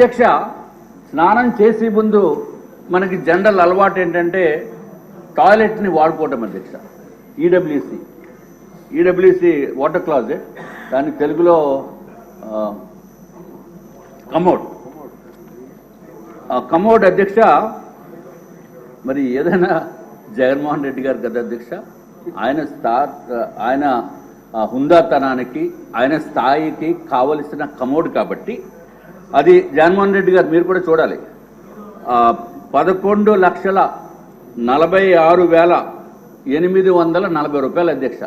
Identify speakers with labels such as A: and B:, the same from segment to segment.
A: అధ్యక్ష స్నానం చేసే ముందు మనకి జనరల్ అలవాటు ఏంటంటే టాయిలెట్ని వాడుకోవటం అధ్యక్ష. ఈడబ్ల్యూసి ఈడబ్ల్యూసి వాటర్ క్లాజెట్ దాన్ని తెలుగులో కమోడ్. కమోడ్ అధ్యక్ష మరి ఏదైనా జగన్మోహన్ రెడ్డి గారు కదా అధ్యక్ష ఆయన స్థా ఆయన హుందాతనానికి ఆయన స్థాయికి కావలసిన కమోడ్ కాబట్టి అది జగన్మోహన్ రెడ్డి గారు మీరు కూడా చూడాలి. పదకొండు లక్షల నలభై ఆరు వేల ఎనిమిది వందల నలభై రూపాయలు అధ్యక్ష.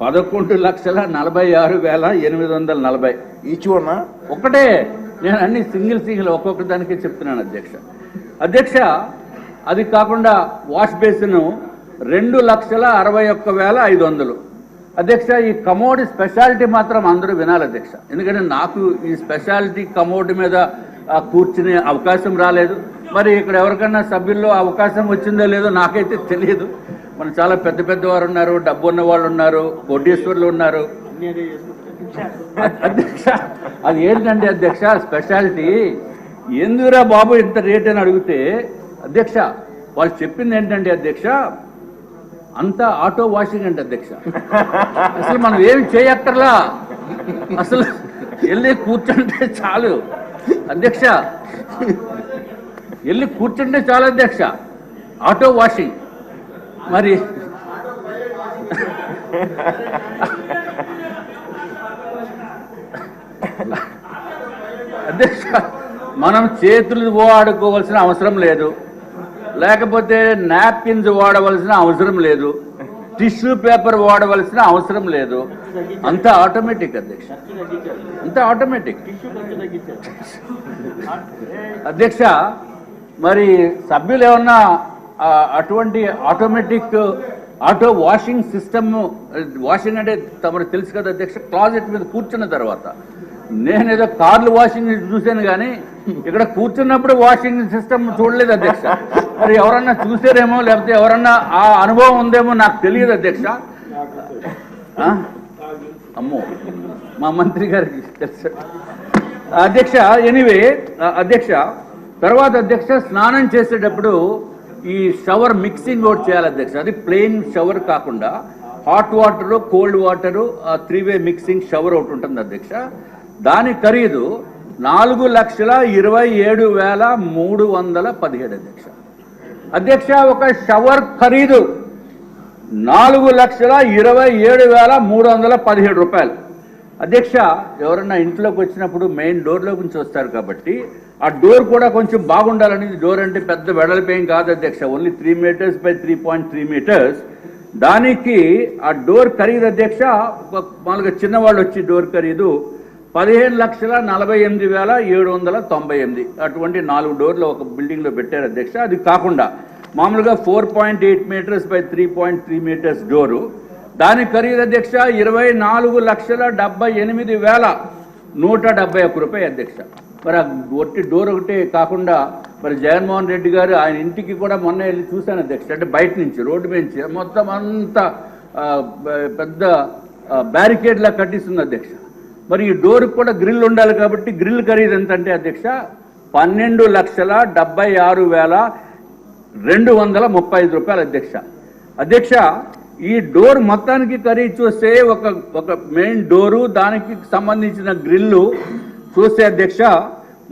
A: పదకొండు లక్షల నలభై ఆరు వేల ఎనిమిది వందల నలభై.
B: ఈచ్ వన్
A: ఒకటే నేను అన్ని సింగిల్ సింగిల్ ఒక్కొక్క దానికే చెప్తున్నాను అధ్యక్ష. అధ్యక్ష అది కాకుండా వాష్ బేసిన్ రెండు లక్షల అరవై ఒక్క వేల ఐదు వందలు. అధ్యక్ష ఈ కమోడి స్పెషాలిటీ మాత్రం అందరూ వినాలి అధ్యక్ష. ఎందుకంటే నాకు ఈ స్పెషాలిటీ కమోడి మీద కూర్చునే అవకాశం రాలేదు. మరి ఇక్కడ ఎవరికైనా సభ్యుల్లో అవకాశం వచ్చిందో లేదో నాకైతే తెలియదు. మన చాలా పెద్ద పెద్దవారు ఉన్నారు డబ్బు ఉన్న వాళ్ళు ఉన్నారు కోటీశ్వరులు ఉన్నారు. అధ్యక్ష అది ఏంటంటే అధ్యక్ష స్పెషాలిటీ ఎందుకురా బాబు ఇంత రేట్ అని అడిగితే అధ్యక్ష వాళ్ళు చెప్పింది ఏంటంటే అధ్యక్ష అంతా ఆటో వాషింగ్ అంటే అధ్యక్ష. అసలు మనం ఏమి చేయక్కర్లా? అసలు వెళ్ళి కూర్చుంటే చాలు. అధ్యక్ష వెళ్ళి కూర్చుంటే చాలు అధ్యక్ష. Auto washing. మరి అధ్యక్ష మనం చేతులు ఆడుకోవాల్సిన అవసరం లేదు. లేకపోతే నాప్కిన్స్ వాడవలసిన అవసరం లేదు. టిష్యూ పేపర్ వాడవలసిన అవసరం లేదు. అంతా ఆటోమేటిక్ అధ్యక్ష. అంతా ఆటోమేటిక్. అధ్యక్ష మరి సభ్యులు ఏమన్నా అటువంటి automatic auto washing system washing అంటే తమకు తెలుసు కదా అధ్యక్ష క్లాజెట్ మీద కూర్చున్న తర్వాత నేనేదో కార్లు వాషింగ్ చూశాను కానీ ఇక్కడ కూర్చున్నప్పుడు వాషింగ్ సిస్టమ్ చూడలేదు అధ్యక్ష. మరి ఎవరన్నా చూసారేమో లేకపోతే ఎవరన్నా ఆ అనుభవం ఉందేమో నాకు తెలియదు అధ్యక్ష. ఆ? అమ్మో మా మంత్రి గారికి తెలుసు. అధ్యక్ష ఎనివే అధ్యక్ష తర్వాత అధ్యక్ష స్నానం చేసేటప్పుడు ఈ షవర్ మిక్సింగ్ ఒకటి చేయాలి అధ్యక్ష. అది ప్లెయిన్ షవర్ కాకుండా hot water cold water three way mixing shower ఒకటి ఉంటుంది అధ్యక్ష. దాని ఖరీదు నాలుగు లక్షల ఇరవై ఏడు వేల మూడు వందల పదిహేడు అధ్యక్ష. అధ్యక్ష ఒక షవర్ ఖరీదు నాలుగు లక్షల ఇరవై ఏడు వేల మూడు వందల పదిహేడు రూపాయలు. అధ్యక్ష ఎవరన్నా ఇంట్లోకి వచ్చినప్పుడు మెయిన్ డోర్లో నుంచి వస్తారు కాబట్టి ఆ డోర్ కూడా కొంచెం బాగుండాలని డోర్ అంటే పెద్ద వెడల్పేం కాదు అధ్యక్ష only three meters by three point three meters. దానికి ఆ డోర్ ఖరీదు అధ్యక్ష ఒక మామూలుగా చిన్నవాళ్ళు వచ్చి డోర్ ఖరీదు పదిహేను లక్షల నలభై ఎనిమిది వేల ఏడు వందల తొంభై ఎనిమిది. అటువంటి నాలుగు డోర్లు ఒక బిల్డింగ్లో పెట్టారు అధ్యక్ష. అది కాకుండా మామూలుగా four point eight meters by three point three meters door. దాని ఖరీదు అధ్యక్ష ఇరవై నాలుగు లక్షల డెబ్బై ఎనిమిది వేల నూట డెబ్బై ఒక్క రూపాయి అధ్యక్ష. మరి ఆ ఒట్టి డోర్ ఒకటే కాకుండా మరి జగన్మోహన్ రెడ్డి గారు ఆయన ఇంటికి కూడా మొన్న వెళ్ళి చూశాను అధ్యక్ష. అంటే బయట నుంచి రోడ్డు మీద నుంచి మొత్తం అంతా పెద్ద బ్యారికేడ్లా కట్టిస్తుంది అధ్యక్ష. మరి ఈ డోర్ కూడా గ్రిల్ ఉండాలి కాబట్టి గ్రిల్ ఖరీదు ఎంత అంటే అధ్యక్ష పన్నెండు లక్షల డెబ్బై ఆరు వేల రెండు వందల ముప్పై ఐదు రూపాయలు అధ్యక్ష. అధ్యక్ష ఈ డోర్ మొత్తానికి ఖరీదు చూస్తే ఒక ఒక మెయిన్ డోరు దానికి సంబంధించిన గ్రిల్లు చూస్తే అధ్యక్ష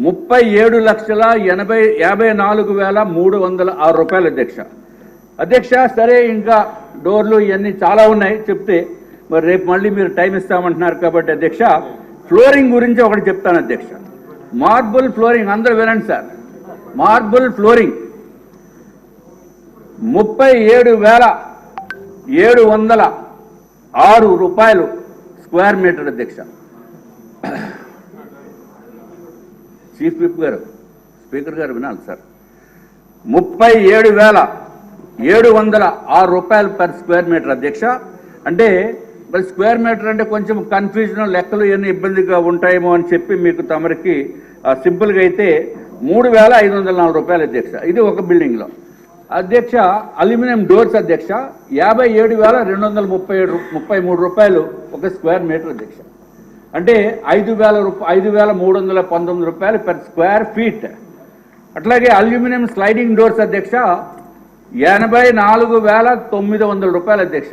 A: ముప్పై ఏడు లక్షల ఎనభై యాభై నాలుగు వేల మూడు వందల ఆరు రూపాయలు అధ్యక్ష. అధ్యక్ష సరే ఇంకా డోర్లు ఇవన్నీ చాలా ఉన్నాయి చెప్తే మరి రేపు మళ్ళీ మీరు టైం ఇస్తామంటున్నారు కాబట్టి అధ్యక్ష ఫ్లోరింగ్ గురించి ఒకటి చెప్తాను అధ్యక్ష. మార్బుల్ ఫ్లోరింగ్ అందరూ వినండి సార్. Marble flooring. ముప్పై ఏడు వేల ఏడు వందల ఆరు రూపాయలు స్క్వేర్ మీటర్ అధ్యక్ష. చీఫ్ విప్ గారు స్పీకర్ గారు వినాలి సార్. ముప్పై ఏడు వేల ఏడు వందల ఆరు రూపాయలు పర్ స్క్వేర్ మీటర్ అధ్యక్ష. అంటే మరి స్క్వేర్ మీటర్ అంటే కొంచెం కన్ఫ్యూజన్ లెక్కలు ఏమైనా ఇబ్బందిగా ఉంటాయేమో అని చెప్పి మీకు తమరికి సింపుల్గా అయితే మూడు వేల ఐదు వందల నాలుగు రూపాయలు అధ్యక్ష. ఇది ఒక బిల్డింగ్లో. అధ్యక్ష అల్యూమినియం డోర్స్ అధ్యక్ష యాభై ఏడు వేల రెండు వందల ముప్పై ఏడు ముప్పై మూడు రూపాయలు ఒక స్క్వేర్ మీటర్ అధ్యక్ష. అంటే ఐదు వేల రూప ఐదు వేల మూడు వందల పంతొమ్మిది రూపాయలు పెర్ స్క్వేర్ ఫీట్ అట్లాగే అల్యూమినియం స్లైడింగ్ డోర్స్ అధ్యక్ష ఎనభై నాలుగు వేల తొమ్మిది వందల రూపాయలు అధ్యక్ష.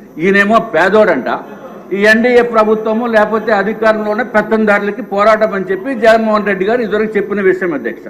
A: ఈయనేమో పేదోడంట. ఈ ఎన్డీఏ ప్రభుత్వము లేకపోతే అధికారంలోనే పెత్తందారులకి పోరాటం అని చెప్పి జగన్మోహన్ రెడ్డి గారు ఇదివరకు చెప్పిన విషయం అధ్యక్ష.